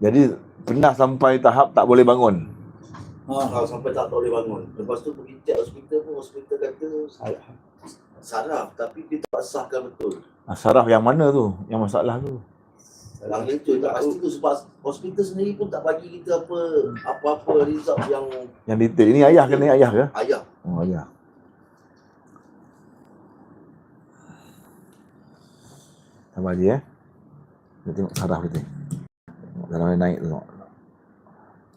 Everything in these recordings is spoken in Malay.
Jadi pernah sampai tahap tak boleh bangun. Ha. Sampai tak boleh bangun. Lepas tu pergi cek hospital pun hospital kata Salah. saraf tapi dia tak sahkan betul. Ah, saraf yang mana tu? Yang masalah tu? Yang itu tak pasti tu sebab hospital sendiri pun tak bagi kita apa apa-apa result yang Yang detail. Ini ayah ke ni ayah ke? ayah. Oh ayah. Tambah je eh. Kita tengok saraf kita. Dalam dia naik tengok.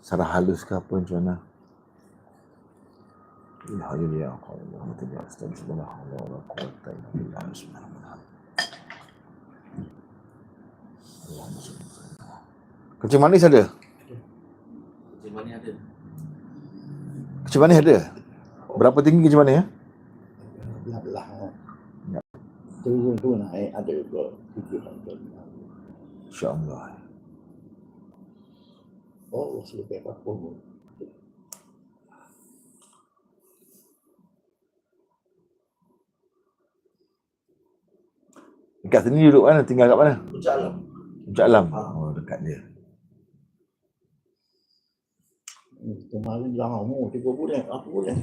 Saraf halus ke apa macam mana. Ya ya ya. Allah kita ya astagfirullah. Allah la quwwata illa billah. Bismillah. Allahumma salli ala Muhammad. Kencing manis ada? Macam mana ada? Kencing manis ada? Berapa tinggi kencing manis ya? Belah-belah. Ya. Turun tu naik ada juga. InsyaAllah. Oh, selebih apa pun. Dekat sini duduk mana? Tinggal kat mana? Puncak alam. Puncak Alam. Ha. Oh, dekat dia. Kemarin lama, tiga bulan, apa bulan?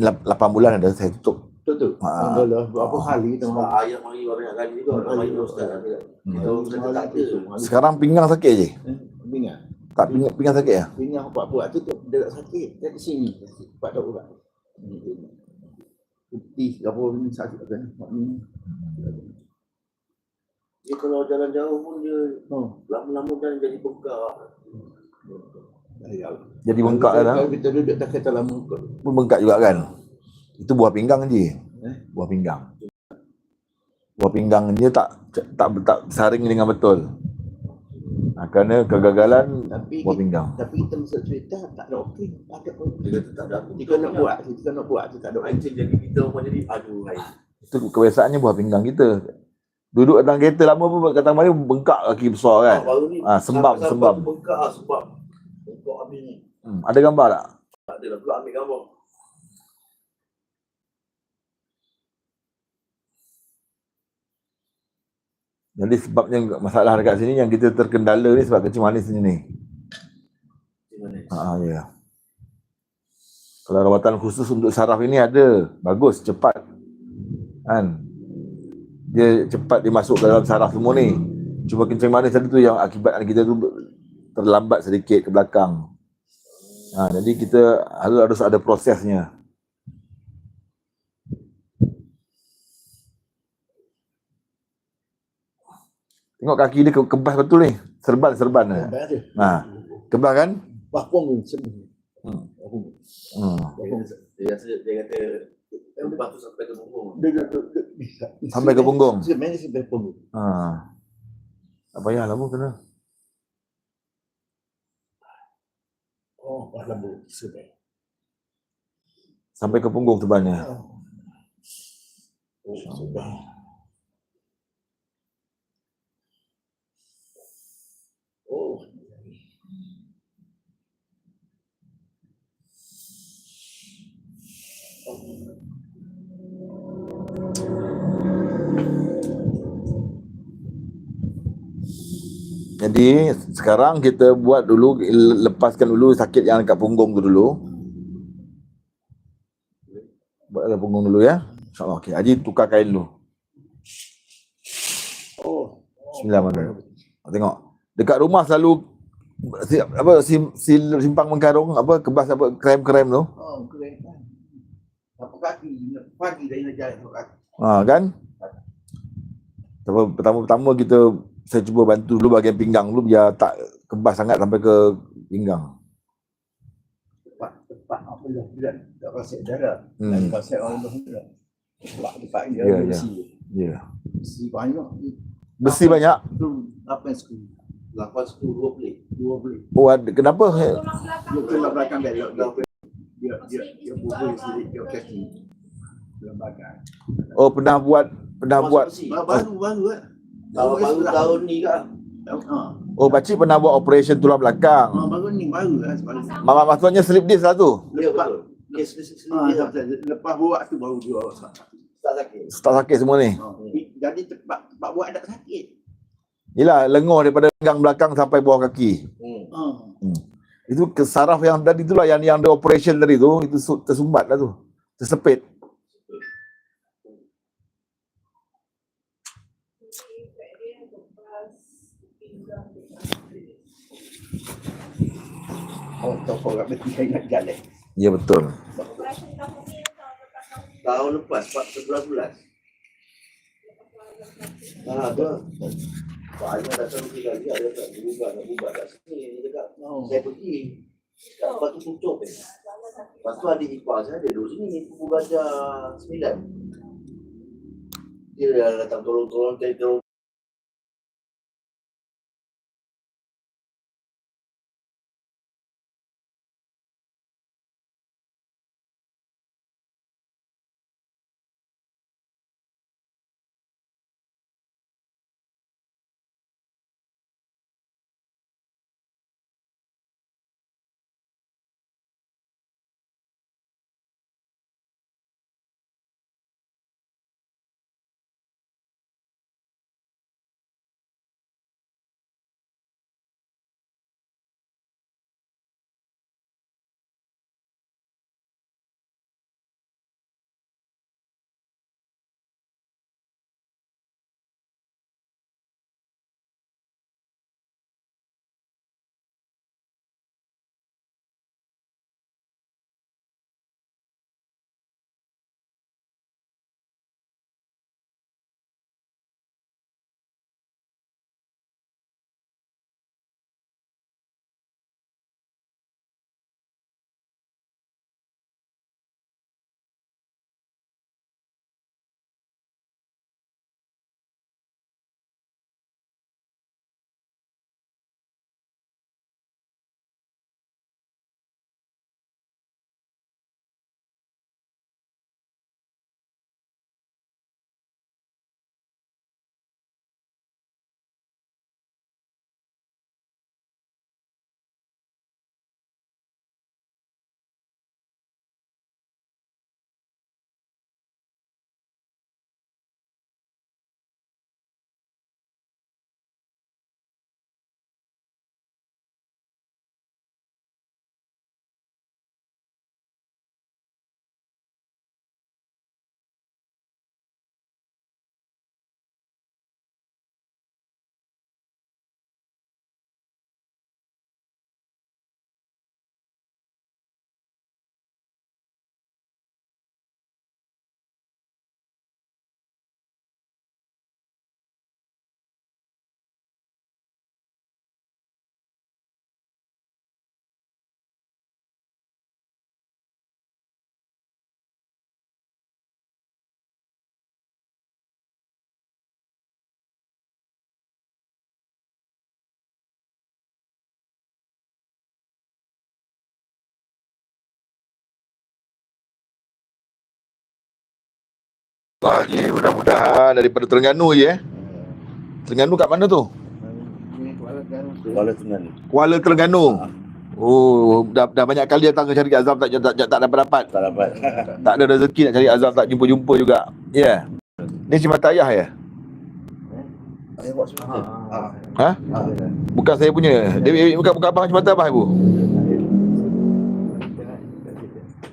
Lap- Lapan bulan ada saya tutup. Betul. Ha. Dah lah, berapa kali tu. Sebab ayah mari banyak kali juga. Nak mari ustaz kata. Kita orang tak ada. Sekarang pinggang sakit je. Bingat. Tak pinggang, pinggang sakit ya? Pinggang buat-buat tu tu dia tak sakit. Dia di sini. Cepat tak urat. Putih apa ni sakit kan. Mak ni. Dia kalau jalan jauh pun dia Oh. lama-lama dan jadi bengkak. Jadi bengkak lah. Kalau kita duduk tak kata lama kot. Pun bengkak juga kan? Itu buah pinggang je. Eh? Buah pinggang. Buah pinggang dia tak tak tak saring dengan betul. Ha, kerana kegagalan Tapi buah pinggang. tapi kita masuk cerita tak ada okey. Tak ada pun. Dia kata tak ada apa. Kita nak buat, kita nak buat, kita tak ada okey. Jadi kita pun jadi aduh. Itu kebiasaannya buah pinggang kita. Duduk dalam kereta lama pun kata mari bengkak kaki besar kan. baru ni Ah, sembam, tu Bengkak sebab bengkak habis ni. Hmm, ada gambar tak? Tak ada lah pula ambil gambar. Jadi sebabnya masalah dekat sini yang kita terkendala ni sebab kencing manis ni ni. Ha ya. Kalau rawatan khusus untuk saraf ini ada, bagus, cepat. Kan? Dia cepat dimasuk ke dalam saraf semua ni. Cuma kencing manis tadi tu yang akibat kita tu terlambat sedikit ke belakang. Ha, jadi kita harus harus ada prosesnya. Tengok kaki dia ke- kebas betul ni. Serban-serban. ada. Ha, kebas kan? Bahpung pun semua. Hmm. Hmm. Dia kata, dia kata, dia kata lepas tu sampai ke punggung. Dia bisa. Sampai ke punggung. Sebenarnya sampai punggung. Ha. Tak payahlah pun kena. Oh. Sampai ke punggung tebalnya. Oh, sudah. Jadi sekarang kita buat dulu lepaskan dulu sakit yang dekat punggung tu dulu. Buat dekat punggung dulu ya. InsyaAllah. Okey, Haji tukar kain dulu. oh. Bismillah mana. Tengok. Dekat rumah selalu si, apa sim, sim, simpang mengkarung apa kebas apa krem-krem tu. Oh, kan. Apa kaki, pagi dah nak jalan kaki. Ha kan? Pertama- Pertama-pertama kita saya cuba bantu dulu bahagian pinggang dulu biar tak kebas sangat sampai ke pinggang. Tepat, tepat apa dah, dia tak rasa darah. Hmm. Dan konsep orang dah. Tepat, tepat dia Ya, ada ya. besi. Ya. Besi banyak. Besi banyak. Tu apa yang sekali? 8 10 2 plate. Dua beli. Oh, ada. kenapa? Dia belakang dia, dia, dia, dia, bubur sikit, dia kaki. Bagai. Oh, pernah buat pernah Masuk buat besi. Baru, baru kan? Tahun baru tahun ni kan. Ha. Oh, pakcik pernah buat operation tulang belakang. Ha, baru ni, baru kan sebaru. Mama maksudnya slip disc lah tu. Ya Lepas, betul. Kes kes kes ha, dia lepas buat tu baru dia tak sakit. Tak sakit semua ni. Ha. Jadi cepat cepat buat tak sakit. Yelah, lengur daripada pinggang belakang sampai bawah kaki. Hmm. Ah. Itu ke saraf yang tadi itulah yang yang ada operation tadi tu, itu su- tersumbat lah tu. Tersepit. Oh, apa orang mesti ingat jalan. Ya betul. Tahun lepas, 11 Ah, tu. Pak Azman datang tiga kali, ada tak berubah, nak berubah kat sini. Dia cakap, Oh. saya pergi. Cakap, Lepas tu tutup. eh. Lepas tu adik ipar saya, dia duduk sini, pukul belajar sembilan. Dia dah datang tolong-tolong, tolong Lagi mudah-mudahan daripada Terengganu je eh. Terengganu kat mana tu? Kuala Terengganu. Kuala Terengganu. Terengganu. Oh, dah, dah banyak kali datang ke cari Azam tak tak, tak, tak dapat dapat. Tak dapat. Tak ada rezeki nak cari Azam tak jumpa-jumpa juga. Ya. Yeah. Ni si mata ayah ya? Saya buat. Ah. Ha? Ah. Bukan saya punya. Dia bukan bukan abang mata abah ibu.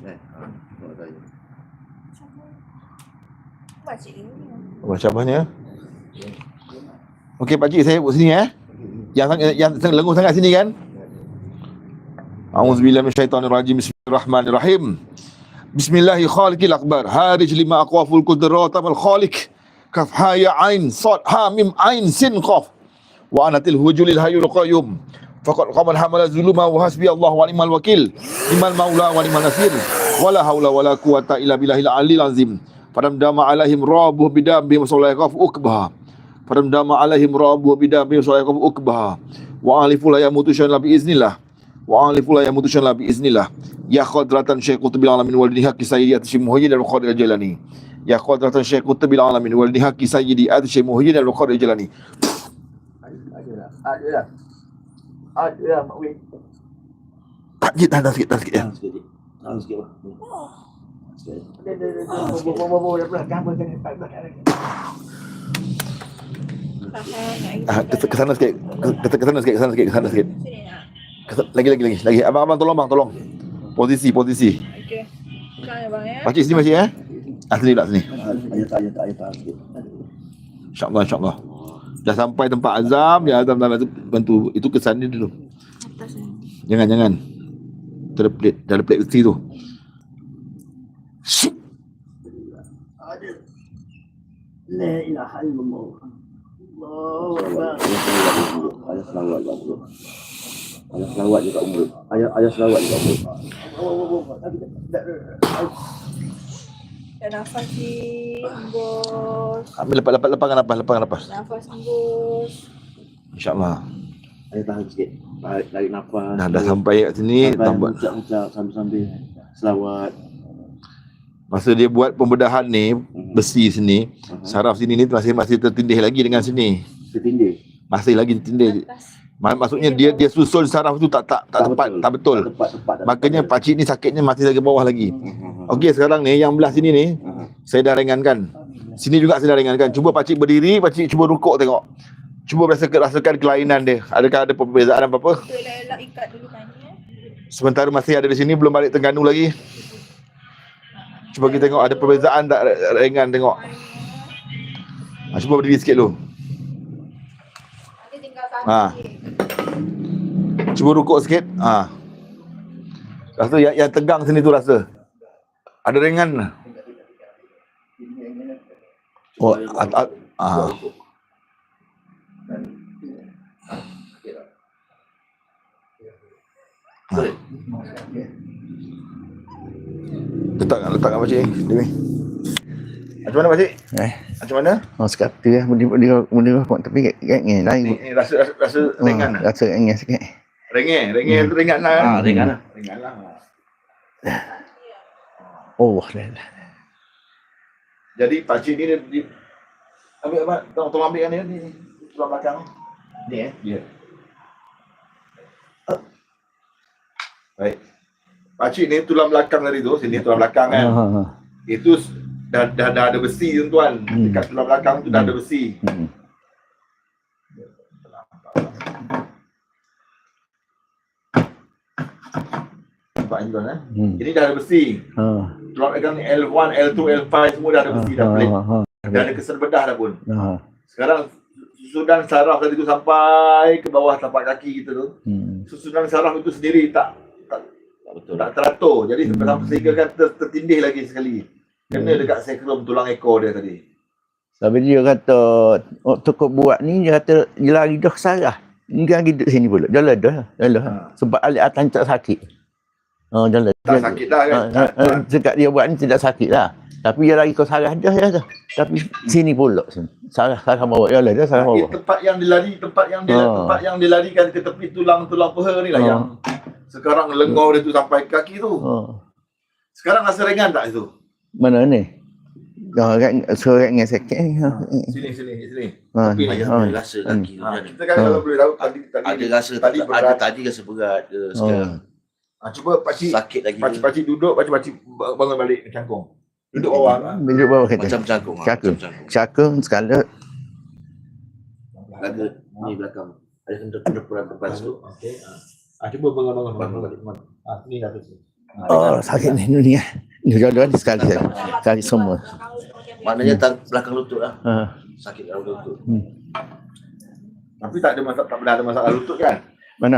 Eh, ah. Nak tanya. Ini. Macam abahnya. Okey pak cik saya buat sini eh. Yang sangat yang sangat lengur sangat sini kan? A'udzubillahi minasyaitonirrajim. Bismillahirrahmanirrahim. Bismillahi khaliqil akbar. Harij lima aqwaful qudrat wal khaliq. Kaf ha ya ain sad ha mim ain sin qaf. Wa anatil hujulil hayyul qayyum. Faqad qamal hamala zuluma wa hasbi Allah wa ni'mal wakil. Ni'mal maula wa ni'mal nasir. Wala haula wala quwata illa billahil alil azim. Fadam dama alaihim rabuh bidambi masallah qaf ukbah. Fadam dama alaihim rabuh bidambi masallah qaf ukbah. Wa alifu la yamutu syai'an la biiznillah. Wa alifu la yamutu syai'an la biiznillah. Ya khadratan Syekh Qutbil Alamin wal Nihaki Sayyidi Atsy Muhyiddin dan Qadir Jalani. Ya khadratan Syekh Qutbil Alamin wal Nihaki Sayyidi Atsy Muhyiddin dan Qadir Jalani. Ada lah. Ada lah. Ada lah. Tak sikit, tahan sikit, tahan sikit ya. Tahan sikit. Tahan sikit. Hmm. Dia dia dia bobo dah tak tak. Ah, ke, ke sana sikit. Ke, ke, ke sana sikit, ke sana sikit, ke sana sikit. Ke, lagi lagi lagi. Lagi. Abang abang tolong bang, tolong. Posisi, posisi. Okey. Kan ya ya. Pakcik sini pakcik eh. Ah sini tak sini. Ayat ayat ayat. InsyaAllah, insyaAllah. Dah sampai tempat azam, dia azam dah bantu. Itu kesan dia dulu. Jangan, jangan. Plate, dah ada besi tu. Ada. La ilaha illallah. Allahu Akbar. Ayat selawat juga selawat bro. Ayat ayat selawat juga bro. Dan nafas di hembus. Ambil lepas, lepas, lepas, lepaskan lepas. Nafas hembus. InsyaAllah. Ayat tahan sikit. Tarik, tarik nafas. Dah, dah sampai kat sini, Sampai sambil-sambil selawat. Masa dia buat pembedahan ni, besi sini, Uh-huh. saraf sini ni masih masih tertindih lagi dengan sini. Ketindih. Masih lagi tertindih. Atas. Ma- Maksudnya dia dia susun saraf tu tak tak tak tepat, tak betul. Tak tepat, tepat. tak Makanya tepat. pakcik ni sakitnya masih lagi bawah lagi. Uh-huh. Okey, sekarang ni yang belah sini ni Uh-huh. saya dah ringankan. Sini juga saya dah ringankan. Cuba pakcik berdiri, pakcik cuba rukuk tengok. Cuba rasa rasakan kelainan dia. Adakah ada perbezaan apa-apa? Ikat dulu kan. Sementara masih ada di sini belum balik Terengganu lagi. Cuba kita tengok ada perbezaan tak ringan tengok. Ha, cuba berdiri sikit dulu. Ha. Cuba rukuk sikit. Ha. Rasa yang, yang tegang sini tu rasa. Ada ringan. Oh, at, at, ah. Letak letak kat pakcik. Demi. Macam mana pakcik? Eh. Macam mana? Oh sekat tu lah dia Benda dia kuat Tapi kat kat ni lain Ni, ni rasa rasa, rasa ringan. Hmm, Rasa ringan sikit Ringan, ringan tu ringan lah. Ah, ringan lah. Ringan lah. Oh dah dah Jadi pakcik ni dia, dia ambil apa? Tolong tolong ambilkan dia ni. Tulang belakang. Ni eh. Ya. Baik. Pakcik ni tulang belakang tadi tu, sini tulang belakang kan. Ha, ha, ha. Itu dah, dah, dah ada besi tu tuan. Hmm. Dekat tulang belakang tu dah ada besi. Hmm. Nampak ni tuan eh. Hmm. Ini dah ada besi. Ha. Tulang belakang ni L1, L2, L5 semua dah ada besi dah Ha, pelik. ha, ha. Dah ada kesan bedah dah pun. Ha. Sekarang susunan saraf tadi tu sampai ke bawah tapak kaki kita tu. Hmm. Susunan saraf itu sendiri Tak betul. tak teratur. Jadi sampai sehingga kan ter, tertindih lagi sekali. Kena dekat sekrum tulang ekor dia tadi. Tapi dia kata oh, Tokok buat ni Dia kata Dia lari dah sarah Dia lagi duduk sini pula Jalan dah Jalan Ha. Sebab alik atas tak sakit Oh jalan Tak sakit dah kan? Ha, ha, ha, Dekat dia buat ni tidak sakit lah Tapi dia lari kau sarah dah ya dah. Tapi sini pula sini. Sarah sarah bawah. Jalan dah sarah bawah. tempat yang dilari, tempat yang dia Ha. tempat yang dilarikan ke tepi tulang-tulang peha ni lah Ha. yang sekarang lenggau dia tu sampai ke kaki tu. Oh. Sekarang rasa ringan tak itu? Mana ni? Dah kat surat dengan sakit. Ha. Sini sini sini. Ha. Okey, Ayah ha. rasa kaki tu Ha, kan. kita kan Ha. kalau boleh tahu tadi tadi Ada rasa tadi berat. ada tadi rasa berat ke sekarang. Ha, cuba pakcik Sakit lagi. pakcik pakcik duduk, pakcik pakcik bangun balik cangkung. Duduk bawah. Ha. Duduk bawah kata. Macam cangkung. Cangkung. Cangkung. Cakung sekala. Ada ni belakang. Ada kena kena depan tu. Okey. Ha. Ah, cuba bangun bangun Bangun bangun. Ah, ni dah tu. Ha, Oh, sakit ni ni. eh. Ni jalan ni sekali sekali. Sekali semua. Maknanya tang belakang lutut lah. Ha. Sakit dalam lutut. Tapi tak ada masalah tak pernah ada masalah lutut kan? Mana?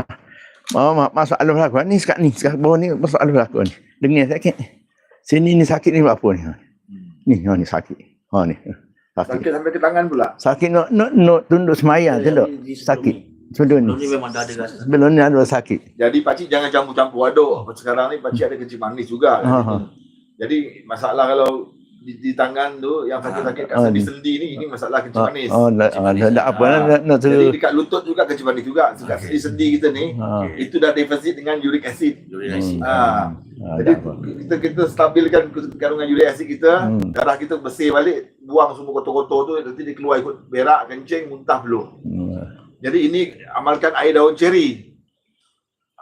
Oh, ma- masuk alam berlaku. Ni sekat ni, sekat bawah ni masuk alam berlaku ni. Dengar sakit. Sini ni sakit ni apa ni? Ni, ha ni sakit. Ha ni. Sakit. Sakit sampai ke tangan pula. Sakit nak nak nak tunduk semayang tu di sebelum ni. Sebelum memang dah ada rasa. Sebelum ni ada sakit. Jadi pakcik jangan campur-campur aduk. Sekarang ni pakcik ada kencing manis juga. Ha, ha. Jadi masalah kalau di, di tangan tu yang sakit-sakit kat Ha, sendi-sendi ni ini masalah kencing Oh, manis. oh, ah, apa Ah. nak nak tu. Jadi dekat lutut juga kencing manis juga. Dekat sendi-sendi kita ni Ha. itu dah defisit dengan uric acid. Uric acid. Ah. Ah, Jadi kita kita stabilkan kandungan uric acid kita, Hmm. darah kita bersih balik, buang semua kotor-kotor tu nanti dia keluar ikut berak, kencing, muntah belum. Hmm. Jadi ini amalkan air daun ceri.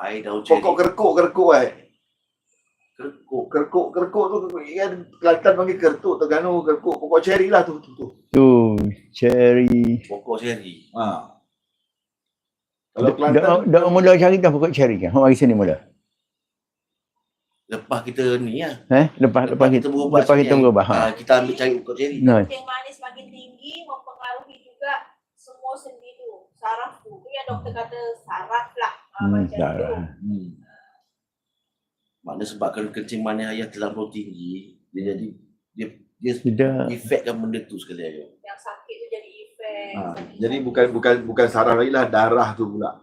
Air daun ceri. Pokok kerkuk kerkuk eh. Kerkuk. Kerkuk. Kerkuk, kerkuk tu kan Kelantan panggil kertuk, Terengganu kerkuk, pokok ceri lah tu. tu, tu. Tu cherry. Pokok seri. Ha. Kalau Kelantan, dak mula cari dah pokok cherry kan. Hok mari sini mula. Lepas kita ni lah. Eh, lepas lepas kita berubat lepas kita kan, berubah. Ha. ah, kita ambil cari pokok seri. Nah, Kencing manis makin tinggi mempengaruhi juga semua sendi Saraf tu. Yang doktor kata saraf lah. Ah, hmm, macam dah. tu. hmm. Maknanya sebabkan kencing manis ayah terlampau tinggi, dia jadi dia dia Tidak. efekkan benda tu sekali ayah. Yang sakit tu jadi efek. Ha. sakit Jadi bukan bukan bukan saraf lagi lah, darah tu pula.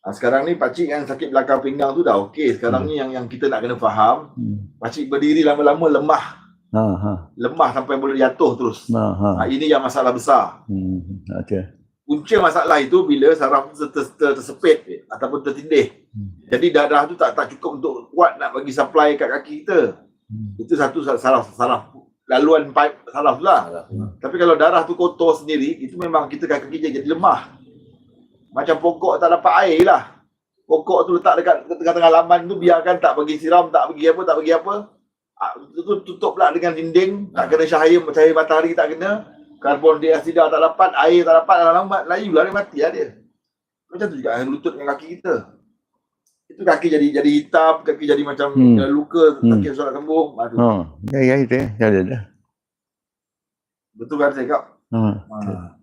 Ha, sekarang ni pakcik yang sakit belakang pinggang tu dah okey. Sekarang ni yang yang kita nak kena faham, Hmm. pakcik berdiri lama-lama lemah. Ha ha. Lemah sampai boleh jatuh terus. Ha ha. Ha, ini yang masalah besar. Hmm. Okey. Punca masalah itu bila saraf tu ter, ter, tersepit eh, ataupun tertindih. Hmm. Jadi darah tu tak tak cukup untuk kuat nak bagi supply kat kaki kita. Hmm. Itu satu saraf saraf laluan pipe saraf lah. Salah. Tapi kalau darah tu kotor sendiri, itu memang kita kaki jadi lemah. Macam pokok tak dapat air lah. Pokok tu letak dekat tengah-tengah laman tu, biarkan tak bagi siram, tak bagi apa, tak bagi apa. Ah, Tu, tu tutup pula dengan dinding, tak kena cahaya, cahaya matahari tak kena. Karbon dioksida tak dapat, air tak dapat, lama-lama layu lah dia mati lah dia. Macam tu juga lutut dengan kaki kita. Itu kaki jadi jadi hitam, kaki jadi macam Hmm. hmm. luka, Hmm. sakit solat sembuh. Ah, tu. Ha. Ya ya itu. Ya dah dah. Betul kan saya cakap? Ha. Ha.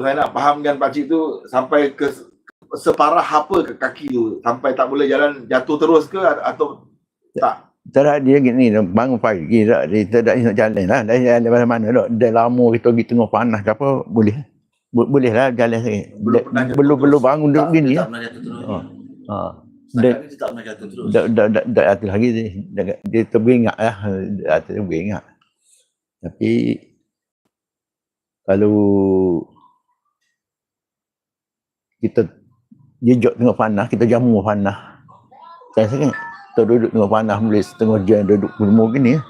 Saya nak fahamkan pakcik tu sampai ke separah apa ke kaki tu sampai tak boleh jalan jatuh terus ke atau tak Tak ada dia gini bangun pagi tak dia tak nak jalan lah. Dah jalan mana mana dah. Dah lama kita pergi tengah panas ke apa boleh. Bo- Boleh lah jalan sikit. Belum Belum bangun duduk Tak, gini dia ya. tak pernah jatuh terus. Ha. Ha. Dia tak pernah jatuh terus. Dah dah dah dah atur lagi dia. Dia terberingat lah. Dia atur terberingat. Tapi kalau kita jejak tengah panas, kita jamu panas. Saya sakit. Kita duduk tengah panas boleh setengah jam duduk berumur gini ya.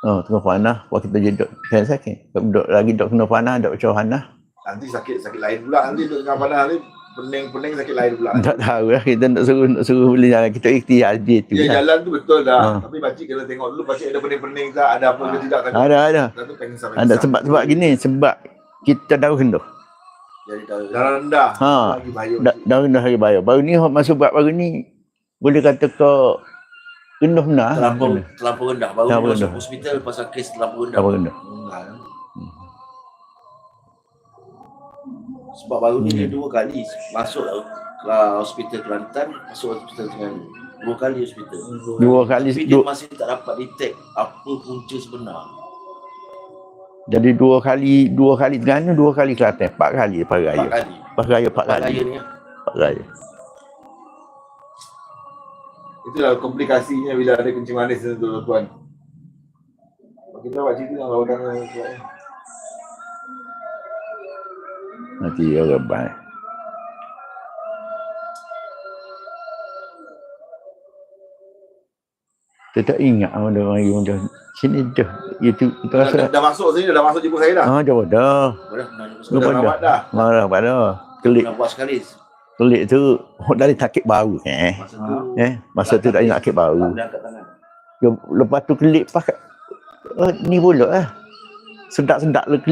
Oh, tengah panas, waktu kita jejak saya sakit. Duduk lagi duduk tengah panas, duduk macam panas. nanti sakit sakit lain pula nanti duduk dengan panas ni pening-pening sakit lain pula Tak tahu lah, kita nak suruh, nak suruh boleh jalan. Kita ikhtiar dia tu lah. jalan tu betul dah Ha. tapi pakcik kena tengok dulu pakcik ada pening-pening tak ada apa ke tidak takut Ada, ada. Ada sebab-sebab gini, sebab kita dah rendah. Darah rendah Ha. lagi bahaya Dah, dah rendah hari bayar. Baru ni masuk buat baru ni boleh kata ke rendah benar. Terlampau terlampau rendah. Baru Terlampau masuk rendah. hospital pasal kes terlampau rendah. Terlampau rendah. Hmm. Sebab baru ni Hmm. dia dua kali masuk ke hospital Kelantan, masuk hospital Terengganu. Dua kali hospital. Dua kali Tapi dia masih tak dapat detect apa punca sebenar. Jadi dua kali dua kali Terengganu, dua kali Kelantan, empat kali lepas raya. Empat kali. Lepas raya empat Empat kali. raya ni. Empat raya. Itulah komplikasinya bila ada kencing manis tu tuan-tuan. Kita buat cerita dengan tuan. Nanti orang baik. Kita tak ingat ada orang yang macam sini dah. Itu kita Dah, rasa dah, dah masuk sini, dah masuk jumpa saya dah. ah jauh dah. Nak Dah Lupa rawat dah. Marah pada kelik nak buat sekali. kelik tu hok dari sakit baru eh. Masa tu Eh, masa tu tak ingat sakit tak baru. tangan. Lepas tu kelik pas oh, ni pula eh. Sedak-sedak le kelik